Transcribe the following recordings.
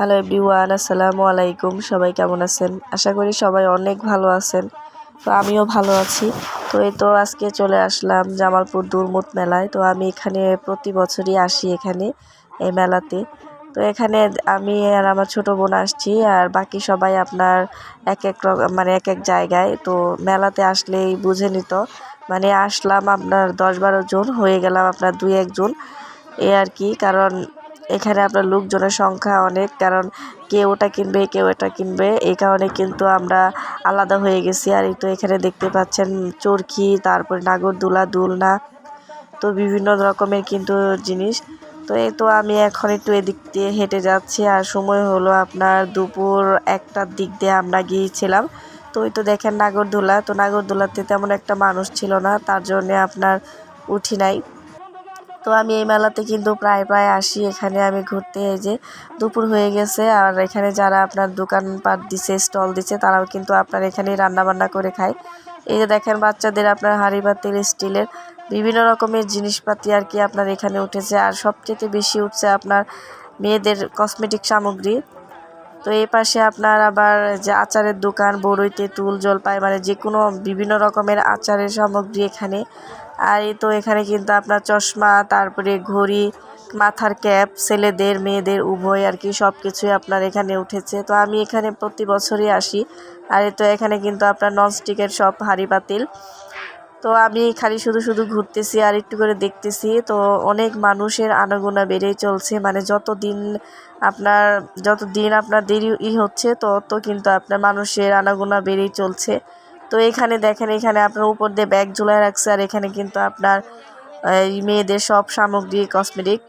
Hello everyone আসসালামু আলাইকুম। সবাই কেমন আছেন? আশা করি সবাই অনেক ভালো আছেন। তো আমিও ভালো আছি। তো এই তো আজকে চলে আসলাম জামালপুর দুর্মুট মেলায়। তো আমি এখানে প্রতি বছরই আসি এখানে, এই মেলাতে। তো এখানে আমি আর আমার ছোটো বোন আসছি আর বাকি সবাই আপনার এক এক মানে এক এক জায়গায়। তো মেলাতে আসলেই বুঝে নিত। মানে আসলাম আপনার দশ বারো জন, হয়ে গেলাম আপনার দুই একজন। এ আর কি, কারণ এখানে আপনার লোকজনের সংখ্যা অনেক, কারণ কেউ ওটা কিনবে, কেউ এটা কিনবে। এই কারণে কিন্তু আমরা আলাদা হয়ে গেছি। আর এই তো এখানে দেখতে পাচ্ছেন চরকি, তারপরে নাগরদোলা দোলনা, তো বিভিন্ন রকমের কিন্তু জিনিস। তো এই তো আমি এখন একটু এদিক দিয়ে হেঁটে যাচ্ছি, আর সময় হলো আপনার দুপুর একটার দিক দিয়ে আমরা গিয়েছিলাম। তো ওই তো দেখেন নাগরদোলা তো নাগরদোলাতে তেমন একটা মানুষ ছিল না, তার জন্যে আপনার উঠি নাই। তো আমি এই মেলাতে কিন্তু প্রায় প্রায় আসি। এখানে আমি ঘুরতে এই যে দুপুর হয়ে গেছে। আর এখানে যারা আপনার দোকানপাট দিছে, স্টল দিছে, তারাও কিন্তু আপনার এখানেই রান্না বান্না করে খায়। এই যে দেখেন, বাচ্চাদের আপনার হাঁড়ি পাতিল স্টিলের বিভিন্ন রকমের জিনিসপাতি আর কি আপনার এখানে উঠেছে। আর সবচেয়ে বেশি উঠছে আপনার মেয়েদের কসমেটিক সামগ্রী। তো এই পাশে আপনার আবার যে আচারের দোকান, বড়ই তেঁতুল, জলপাই মানে যে কোনো বিভিন্ন রকমের আচারের সামগ্রী এখানে। আর এই তো এখানে কিন্তু আপনার চশমা, তারপরে ঘড়ি, মাথার ক্যাপ, ছেলেদের, মেয়েদের, উভয় আর কি সব কিছুই আপনার এখানে উঠেছে। তো আমি এখানে প্রতি বছরই আসি। আর তো এখানে কিন্তু আপনার ননস্টিকের সব হাঁড়ি পাতিল তো আমি খালি শুধু শুধু ঘুরতেছি আর একটু করে দেখতেছি। তো অনেক মানুষের আনাগোনা বেড়েই চলছে। মানে যত দিন আপনার যত দিন আপনার দেরি ই হচ্ছে, তত কিন্তু আপনার মানুষের আনাগোনা বেড়েই চলছে। তো এখানে দেখেন, এখানে আপনার উপর দিয়ে ব্যাগ ঝুলায় রাখছে আর এখানে কিন্তু আপনার, এই মেয়েদের সব সামগ্রী কসমেটিক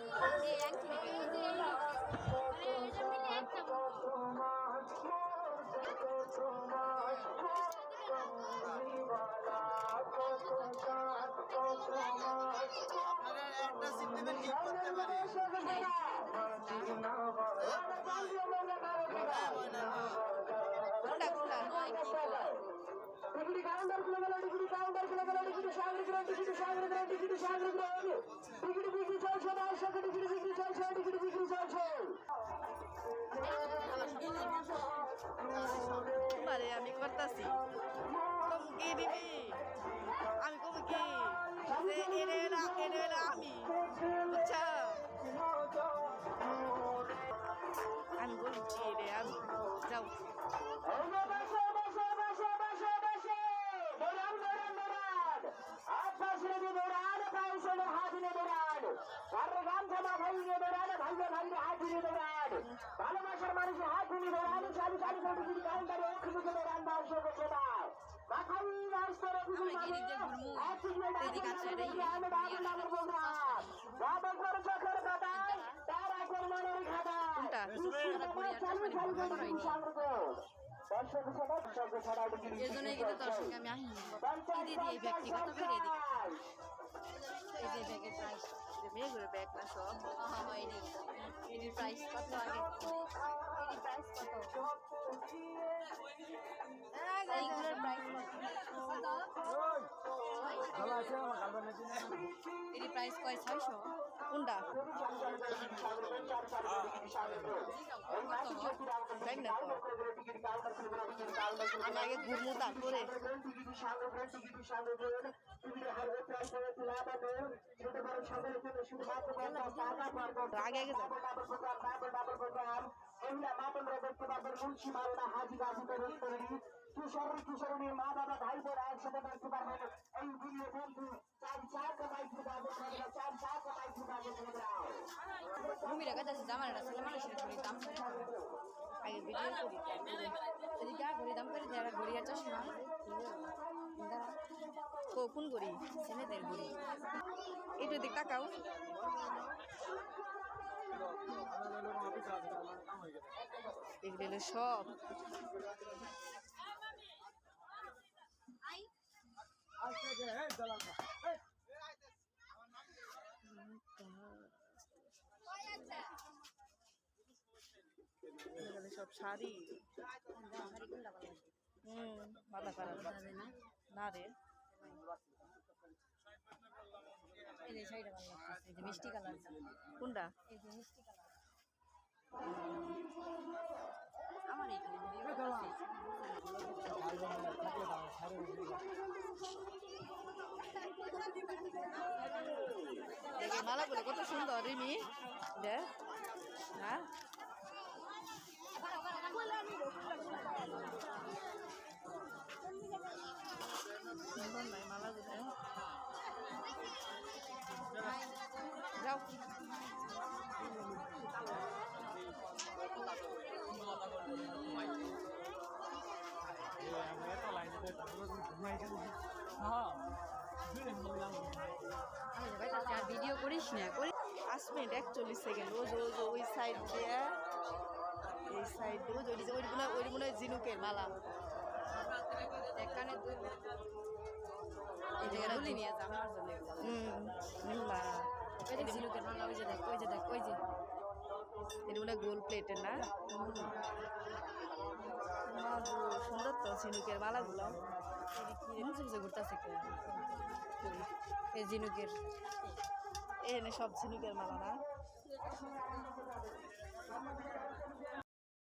টিকিট সাগর গ্রহণ টিকিট সাগর চলছে তোমারে আমি করতাছি। কম কি দিবি? আমি কম কি? যে এনে না এনে না আমি। বুঝছ? আমি বলছি রে আমি। যাও। দৌড়ান ভালোবাসার মানুষের হাত নিয়ে দৌড়ান চালু চালু করে টিকিট কাউন্টারে এক মিনিটে দৌড়ান দশ বসে দাও মাথায় আসতে রে টিকিট আমি। এক মিনিট চোখের কথা তার মনের খাতা। চালু চালু করে এর কিন্তু আহিনি এই করে এই যে ব্যাগের প্রাইস মেয়ে করে ব্যাগ না সব। এটির প্রাইস কত আগে? এটির প্রাইস কত? এইগুলোর প্রাইস কত? এটির প্রাইস কয়? ছয়শো? কোনটা? ব্যাগ না তো আমি আগে ঘুরবো তারপরে আগে আগে যাব কিশোর কিশোরীর মা বাবা ভাই বোন একসাথে দেখতে পারবেন এই ভিডিও বন্ধু চার চার কমাই চার চার কমাই ভূমিরা কাছে আছে জামার একটা ছেলে মানুষের ঘড়ি দাম করে আগে ভিডিও করি যদি যা ঘড়ি দাম করে যারা কোন ঘড়ি ছেলেদের ঘড়ি একটু দিক তাকাও। এগুলো সব। সব শাড়ি। হুম মাথা খারাপ না রে। এই যে শাড়িটা ভালো লাগছে এই যে মিষ্টি কালার। কোনটা? এই কত সুন্দর রিমি। হ্যাঁ আর ভিডিও করিস না করিস। পাঁচ মিনিট একচল্লিশ সেকেন্ড। ওই যে- ওই সাইড দিয়ে এই সাইড দিয়ে ওই যে- ওই মনে ওই মনে জিনুকের মালা। দুলি নিয়ে যা। আমার জন্য হুম ঝিনুকের মালা ওই যে দেখ, ওই যে দেখ, ওই যে। এটা গোল প্লেটের না? সুন্দর তো ঝিনুকের মালাগুলো। ঘুরতেছে এই ঝিনুকের। এখানে সব ঝিনুকের মালা না?